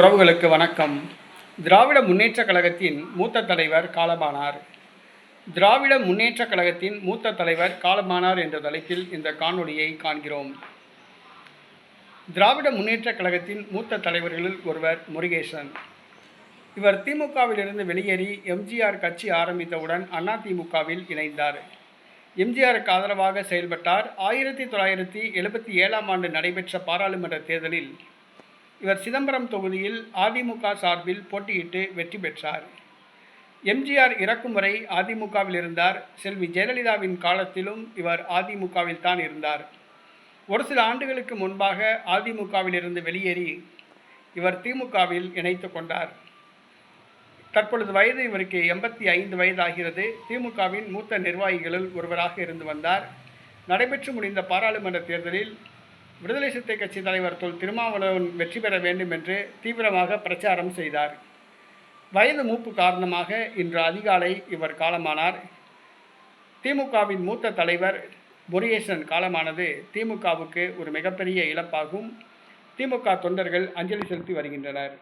உறவுகளுக்கு வணக்கம். திராவிட முன்னேற்றக் கழகத்தின் மூத்த தலைவர் காலமானார். திராவிட முன்னேற்றக் கழகத்தின் மூத்த தலைவர் காலமானார் என்ற தலைப்பில் இந்த காணொளியை காண்கிறோம். திராவிட முன்னேற்றக் கழகத்தின் மூத்த தலைவர்களில் ஒருவர் முருகேசன். இவர் திமுகவிலிருந்து வெளியேறி எம்ஜிஆர் கட்சி ஆரம்பித்தவுடன் அண்ணா திமுகவில் இணைந்தார். எம்ஜிஆருக்கு ஆதரவாக செயல்பட்டார். ஆயிரத்தி தொள்ளாயிரத்தி எழுபத்தி ஏழாம் ஆண்டு நடைபெற்ற பாராளுமன்ற தேர்தலில் இவர் சிதம்பரம் தொகுதியில் அதிமுக சார்பில் போட்டியிட்டு வெற்றி பெற்றார். எம்ஜிஆர் இறக்கும் வரை அதிமுகவில் இருந்தார். செல்வி ஜெயலலிதாவின் காலத்திலும் இவர் அதிமுகவில் தான் இருந்தார். ஒரு சில ஆண்டுகளுக்கு முன்பாக அதிமுகவில் இருந்து வெளியேறி இவர் திமுகவில் இணைத்து கொண்டார். தற்பொழுது வயது இவருக்கு எண்பத்தி ஐந்து வயதாகிறது. திமுகவின் மூத்த நிர்வாகிகளில் ஒருவராக இருந்து வந்தார். நடைபெற்று முடிந்த பாராளுமன்ற தேர்தலில் விடுதலை சிறுத்தை கட்சி தலைவர் தொல் திருமாவளவன் வெற்றி பெற வேண்டும் என்று தீவிரமாக பிரச்சாரம் செய்தார். வயது மூப்பு காரணமாக இன்று அதிகாலை இவர் காலமானார். திமுகவின் மூத்த தலைவர் முருகேசன் காலமானது திமுகவுக்கு ஒரு மிகப்பெரிய இழப்பாகும். திமுக தொண்டர்கள் அஞ்சலி செலுத்தி வருகின்றனர்.